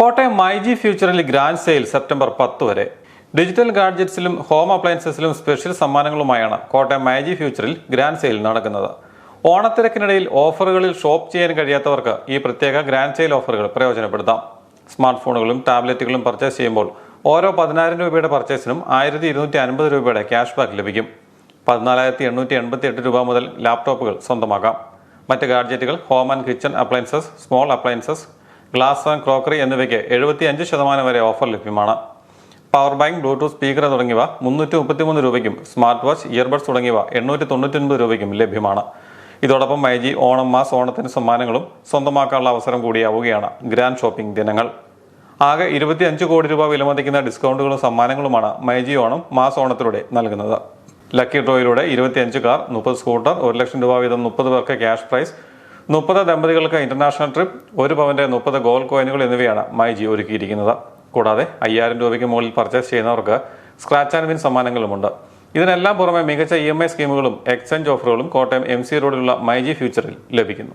കോട്ടയം മൈജി ഫ്യൂച്ചറിൽ grand sale September പത്ത് വരെ. ഡിജിറ്റൽ ഗാഡ്ജറ്റ്സിലും ഹോം അപ്ലയൻസസിലും സ്പെഷ്യൽ സമ്മാനങ്ങളുമായാണ് കോട്ടയം മൈജി ഫ്യൂച്ചറിൽ ഗ്രാൻഡ് സെയിൽ നടക്കുന്നത്. ഓണത്തിരക്കിനിടയിൽ ഓഫറുകളിൽ ഷോപ്പ് ചെയ്യാൻ കഴിയാത്തവർക്ക് ഈ പ്രത്യേക ഗ്രാൻഡ് സെയിൽ ഓഫറുകൾ പ്രയോജനപ്പെടുത്താം. സ്മാർട്ട് ഫോണുകളും ടാബ്ലറ്റുകളും പർച്ചേസ് ചെയ്യുമ്പോൾ ഓരോ പതിനായിരം രൂപയുടെ പർച്ചേസിനും ആയിരത്തി ഇരുന്നൂറ്റി അൻപത് രൂപയുടെ ക്യാഷ് ബാക്ക് ലഭിക്കും. പതിനാലായിരത്തി എണ്ണൂറ്റി എൺപത്തി എട്ട് രൂപ മുതൽ ലാപ്ടോപ്പുകൾ സ്വന്തമാക്കാം. മറ്റ് ഗാഡ്ജറ്റുകൾ home and kitchen appliances small appliances glass and crockery എന്നിവയ്ക്ക് എഴുപത്തി അഞ്ച് ശതമാനം വരെ ഓഫർ ലഭ്യമാണ്. പവർ ബാങ്ക് ബ്ലൂടൂത്ത് സ്പീക്കർ തുടങ്ങിയവ മുന്നൂറ്റി മുപ്പത്തിമൂന്ന് രൂപയ്ക്കും സ്മാർട്ട് വാച്ച് ഇയർബഡ്സ് തുടങ്ങിയവ എണ്ണൂറ്റി തൊണ്ണൂറ്റൊൻപത് രൂപയ്ക്കും ലഭ്യമാണ്. ഇതോടൊപ്പം മൈജി ഓണം മാസ് ഓണത്തിന് സമ്മാനങ്ങളും സ്വന്തമാക്കാനുള്ള അവസരം കൂടിയാവുകയാണ് ഗ്രാൻഡ് ഷോപ്പിംഗ് ദിനങ്ങൾ. ആകെ ഇരുപത്തി അഞ്ച് കോടി രൂപ വിലമതിക്കുന്ന ഡിസ്കൗണ്ടുകളും സമ്മാനങ്ങളുമാണ് മൈജി ഓണം മാസ് ഓണത്തിലൂടെ നൽകുന്നത്. ലക്കി ഡ്രോയിലൂടെ ഇരുപത്തിയഞ്ച് കാർ മുപ്പത് സ്കൂട്ടർ ഒരു ലക്ഷം രൂപ വീതം മുപ്പത് പേർക്ക് ക്യാഷ് പ്രൈസ് മുപ്പത് ദമ്പതികൾക്ക് ഇന്റർനാഷണൽ ട്രിപ്പ് ഒരു പവന്റെ മുപ്പത് ഗോൾഡ് കോയിനുകൾ എന്നിവയാണ് മൈജി ഒരുക്കിയിരിക്കുന്നത്. കൂടാതെ അയ്യായിരം രൂപയ്ക്ക് മുകളിൽ പർച്ചേസ് ചെയ്യുന്നവർക്ക് സ്ക്രാച്ച് ആൻഡ് വിൻ സമ്മാനങ്ങളുമുണ്ട്. ഇതിനെല്ലാം പുറമെ മികച്ച ഇ എം ഐ സ്കീമുകളും എക്സ്ചേഞ്ച് ഓഫറുകളും കോട്ടയം എം സി റോഡിലുള്ള മൈജി ഫ്യൂച്ചറിൽ ലഭിക്കുന്നു.